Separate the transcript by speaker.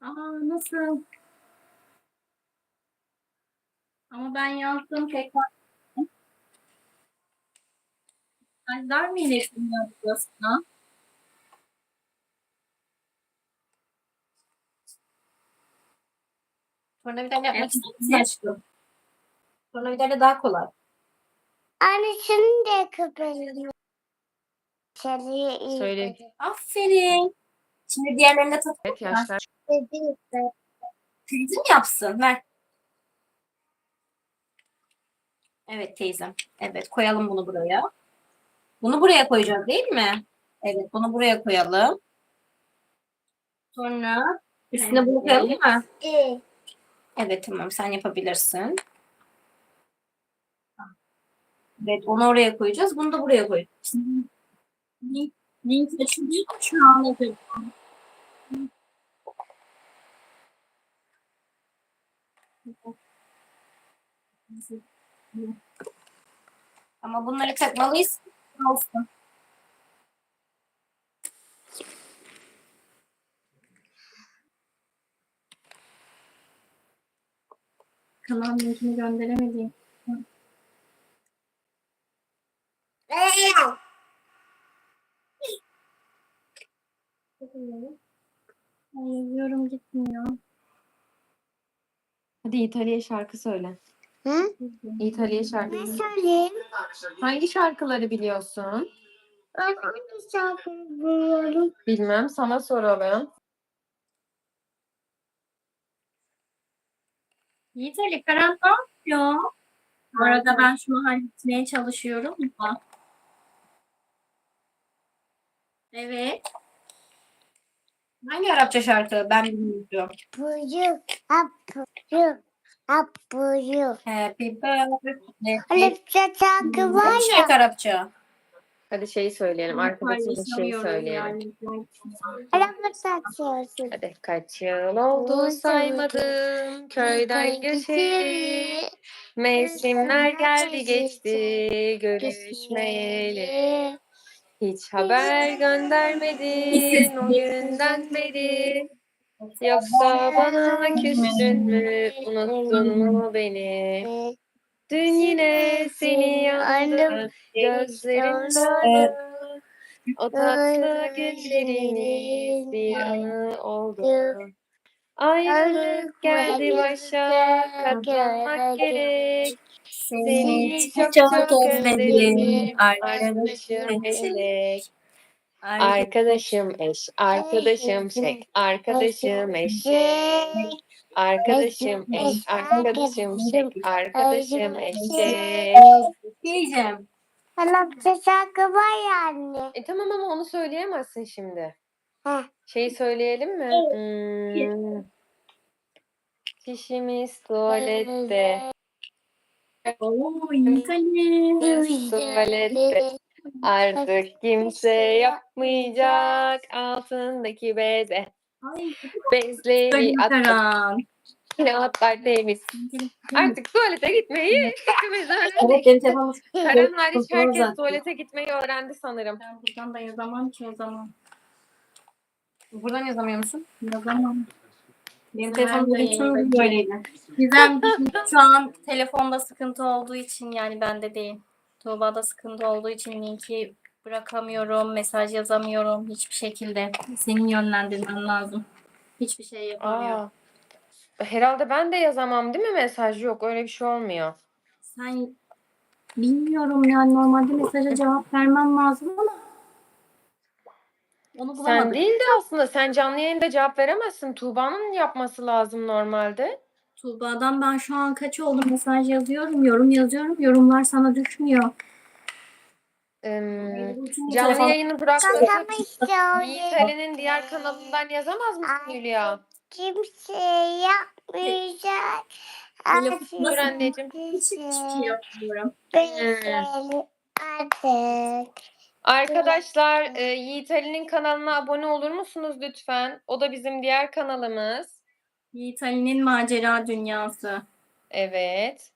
Speaker 1: Aa nasıl? Ama ben yazdım tekrar. Mesajlar mı iletiliyor burasına?
Speaker 2: Tornavidayla yapmak
Speaker 1: Evet,
Speaker 2: aşkım. Tornavidayla daha kolay.
Speaker 3: Anne şunu da kapatalım.
Speaker 4: Söyle.
Speaker 2: Aferin. Şimdi diğerlerine tak.
Speaker 4: Evet yaşlar.
Speaker 2: Teyzem yapsın. Ver. Evet teyzem. Evet koyalım bunu buraya. Bunu buraya koyacağız değil mi? Evet bunu buraya koyalım. Sonra üstüne bunu koyalım mı?
Speaker 3: İyi.
Speaker 2: Evet tamam sen yapabilirsin. Evet onu oraya koyacağız. Bunu da buraya koyacağız.
Speaker 1: Link, mu şu an?
Speaker 2: Ama bunları takmalıyız. Olsun.
Speaker 1: Kanal linkini gönderemedim. Ay, yazıyorum gitmiyor.
Speaker 4: Hadi İtalya şarkı söyle.
Speaker 3: Hı?
Speaker 4: İtalya şarkı.
Speaker 3: Ne söyleyeyim?
Speaker 4: Hangi şarkıları biliyorsun?
Speaker 3: Ben hangi şarkıyı biliyorum?
Speaker 4: Bilmem sana soralım.
Speaker 1: Yiğit Ali Karan ne yapıyor? Bu arada ben şunu halletmeye çalışıyorum da. Evet.
Speaker 2: Hangi Arapça şarkı? Ben bilmiyorum.
Speaker 3: Buyur. Hap buyur. Hap buyur.
Speaker 2: Happy birthday.
Speaker 3: Bir şarkı var
Speaker 2: Hangi
Speaker 3: ya.
Speaker 2: Arapça?
Speaker 4: Hadi şeyi söyleyelim. Arkadaşın bir şey söyleyelim.
Speaker 3: Bir şarkı.
Speaker 4: Hadi kaç yıl oldu saymadım köyden göçeli. Mevsimler geldi geçti görüşmeyeli. Hiç haber göndermedin o günden beri. Yoksa bana küstün mü unuttun mu beni? Dün yine seni yandım gözlerin doldu. O tatlı günlerimiz bir anı oldu. Ayrılık geldi başa katlanmak gerek. Seni çok çok özledim. arkadaşım melek. Arkadaşım eş, arkadaşım çek, arkadaşım eşek. Arkadaşım eş, arkadaşım çek, arkadaşım eşek.
Speaker 2: Diyeceğim.
Speaker 3: Bir şarkı var ya anne.
Speaker 4: E tamam ama onu söyleyemezsin şimdi.
Speaker 3: Heh.
Speaker 4: Şeyi söyleyelim mi? Hmm. Çişimiz tuvalette.
Speaker 1: Oo.
Speaker 4: Tuvalette. Artık kimse yapmayacak altındaki beze. Bezleri attık,
Speaker 1: Karan.
Speaker 4: kağıtlar temiz. Artık tuvalete gitmeyi hepimiz öğrendik.
Speaker 2: Evet
Speaker 4: hariç herkes tuvalete gitmeyi öğrendi sanırım.
Speaker 1: Ben buradan da yazamam ki o zaman.
Speaker 2: Buradan yazamıyor musun?
Speaker 1: Yazamam.
Speaker 2: Benim
Speaker 1: Ben
Speaker 2: telefonum
Speaker 1: de
Speaker 2: bugün tüm
Speaker 1: yazayım.
Speaker 2: böyleydi.
Speaker 1: Gizem şu an telefonda sıkıntı olduğu için yani bende değil. Tuğba'da sıkıntı olduğu için linki bırakamıyorum, mesaj yazamıyorum hiçbir şekilde. Senin yönlendirmen lazım. Hiçbir şey yapamıyorum.
Speaker 4: Aa. Herhalde ben de yazamam değil mi mesaj? Yok öyle bir şey olmuyor.
Speaker 1: Sen bilmiyorum yani normalde mesaja cevap vermem lazım ama onu
Speaker 4: Sen değil de aslında sen canlı yayında cevap veremezsin. Tuğba'nın yapması lazım normalde.
Speaker 1: Tuğba'dan ben şu an kaç oldu mesaj yazıyorum, yorum yazıyorum. Yorumlar sana düşmüyor.
Speaker 4: Ee, canlı
Speaker 2: telefon-
Speaker 4: yayını bırakmak
Speaker 3: Kakama
Speaker 4: Yiğit
Speaker 3: istiyorum.
Speaker 4: Diğer kanalından yazamaz mısın
Speaker 3: Ay.
Speaker 4: Hülya?
Speaker 3: Kimse yapmayacak.
Speaker 1: Telefon-
Speaker 4: Dur anneciğim.
Speaker 1: Hiç, hiçbir şey yapmıyorum.
Speaker 3: Benim artık.
Speaker 4: Arkadaşlar e, Yiğit Ali'nin kanalına abone olur musunuz lütfen? O da bizim diğer kanalımız.
Speaker 1: Yiğit Ali'nin macera dünyası.
Speaker 4: Evet.